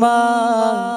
মা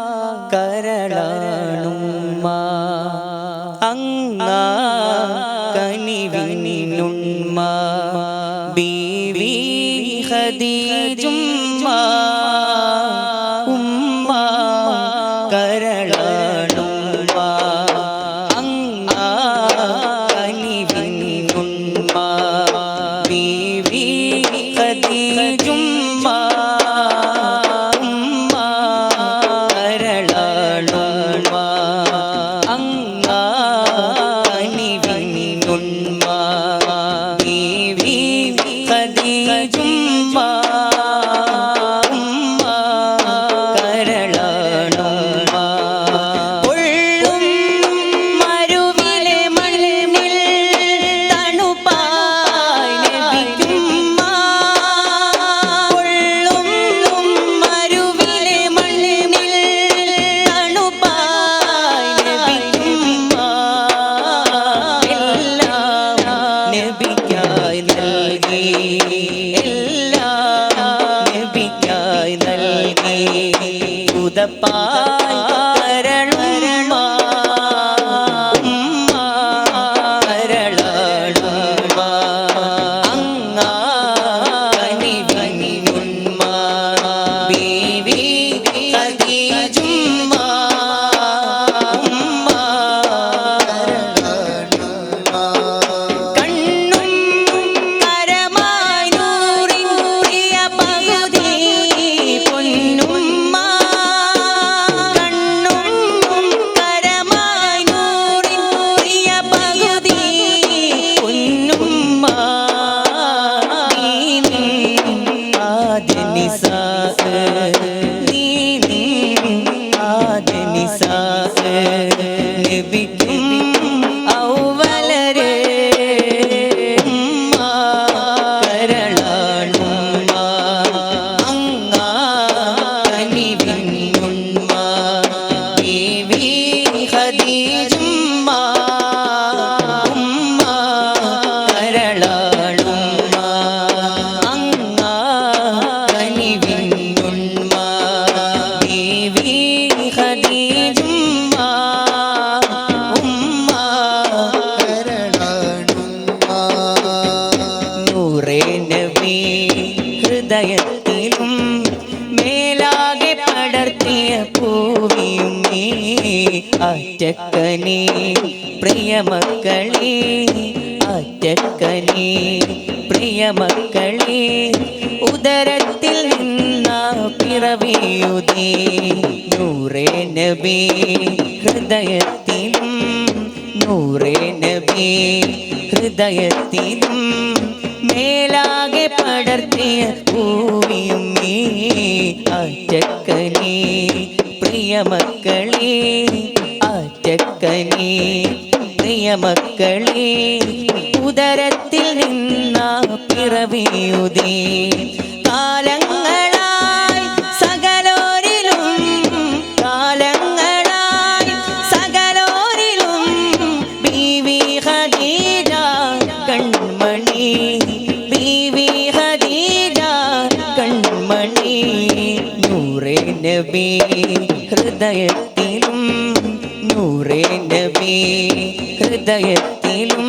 புதப்பாய் അറ്റക്കനി പ്രിയമക്കളെ അറ്റക്കനി പ്രിയമക്കളെ ഉദരത്തിൽ നിന്ന പിറവിയുതേ. നൂറേ നബി ഹൃദയത്തിലും നൂറേ നബി ഹൃദയത്തിലും മേലാകെ പടർത്തിയ പൂവിയും നീ. അറ്റക്കനി പ്രിയമക്കളെ അറ്റക്കനി പ്രിയമക്കളേ ഉദരത്തിൽ നിന്ന പിറവിയുതേ. കാലങ്ങളായി നൂറേ നബി ഹൃദയത്തിലും നൂറേ നബി ഹൃദയത്തിലും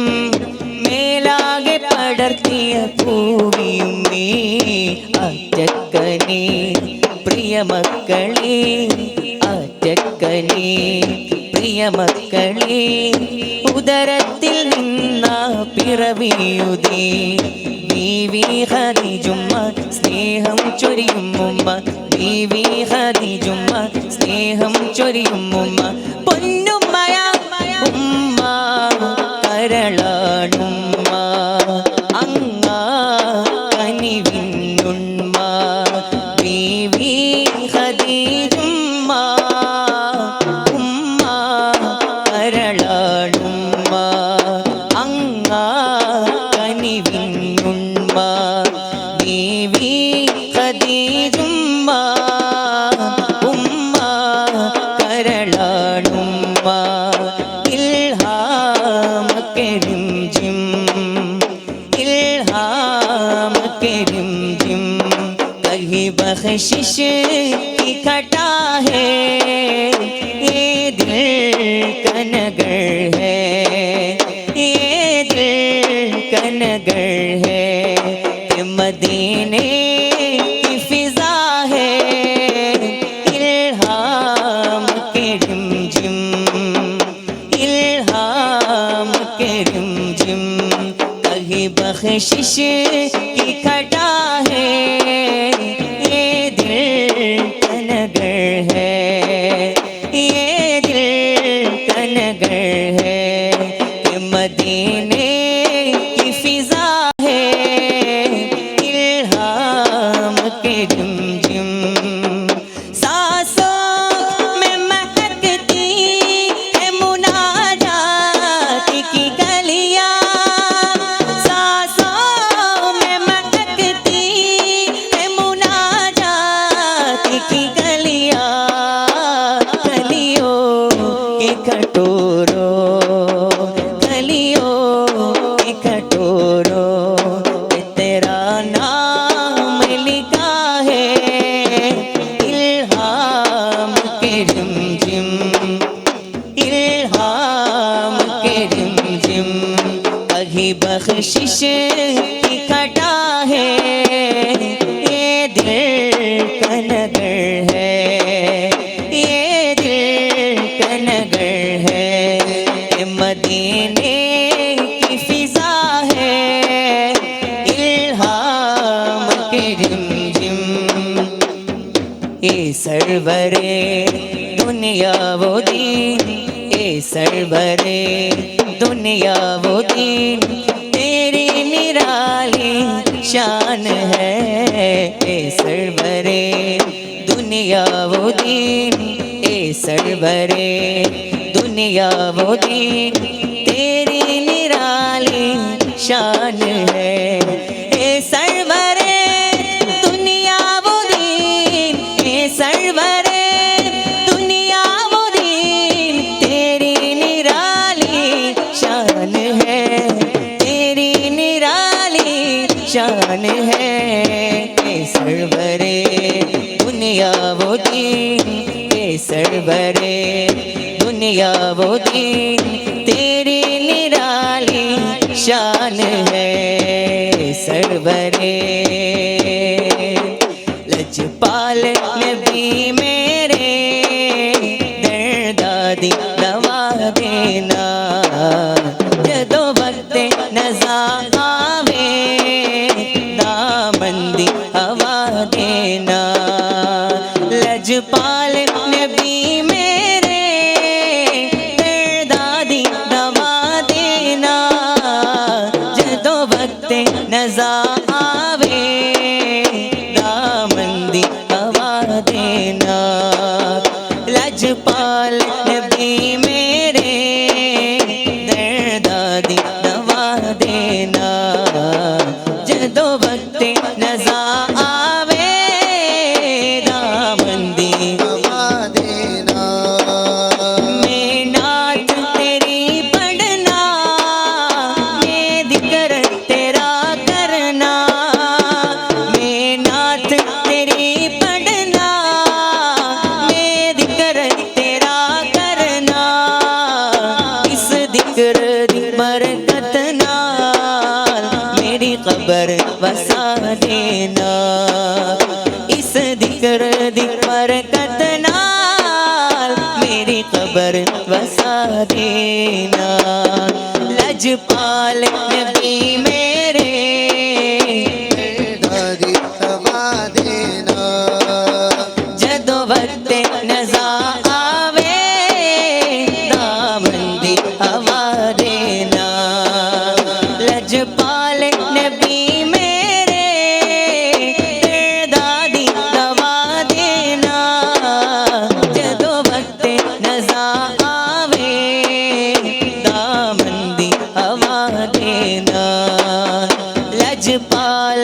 മേലാകെ പടർത്തിയ പൂവിയും നീ അറ്റക്കനി പ്രിയമക്കളെ അറ്റക്കനി പ്രിയമക്കളെ ഉദരത്തിൽ നിന്ന പിറവിയുതേ ബീവി ഹരിജുമ്മ സ്നേഹം ചൊരിയും ഉമ്മ. ബീവി ഹരിജുമ്മ സ്നേഹം ചൊരിയും ഉമ്മ. പൊന്നുമ്മയ ഉമ്മ കരളാണുമ്മ ഉമ്മ ബീവി ഖദീജുമ്മ ഉമ്മ കരളാണുമ്മ ഇൽഹാമക്കെരും ജിം ഇൽഹാമക്കെരും ജിം കഹി ബഖശിഷ് കി ഘട്ടാ ഹേ ഏ ദിൽ കനഗർ ഹേ ഏ ദിൽ കനഗർ കരിഞ്ചിം ഇൽഹാം കരിഞ്ചിം കഹി ബഖ്ശിഷ് കി ഘടാ ഹേ. യേ ദിൽ കനഗർ ഹേ. യേ ദിൽ കനഗർ ഹേ. മദീന बख्शिश की खटा है, ये दिल का है, ये दिल का है, ये मदीने की फिजा है, इल्हाम के झिमझिम ए सरवरे दुनिया वो दीन ए सरवरे दुनिया वो दीन तेरी निराली शान है, ए सरवरे। दुनिया वो दीन, ए सरवरे। दुनिया वो दीन, तेरी निराली शान है। सरवरे, दुनिया वो दीन ए सरवरे। दुनिया वो दीन तेरी निराली शान है सरवरे। लजपाल नबी मेरे tem nessa तेरी खबर बसा देना लज पाल नबी मेरे दादी समा देना जदो वक्त नजा आवे दाबंदी हवा পাল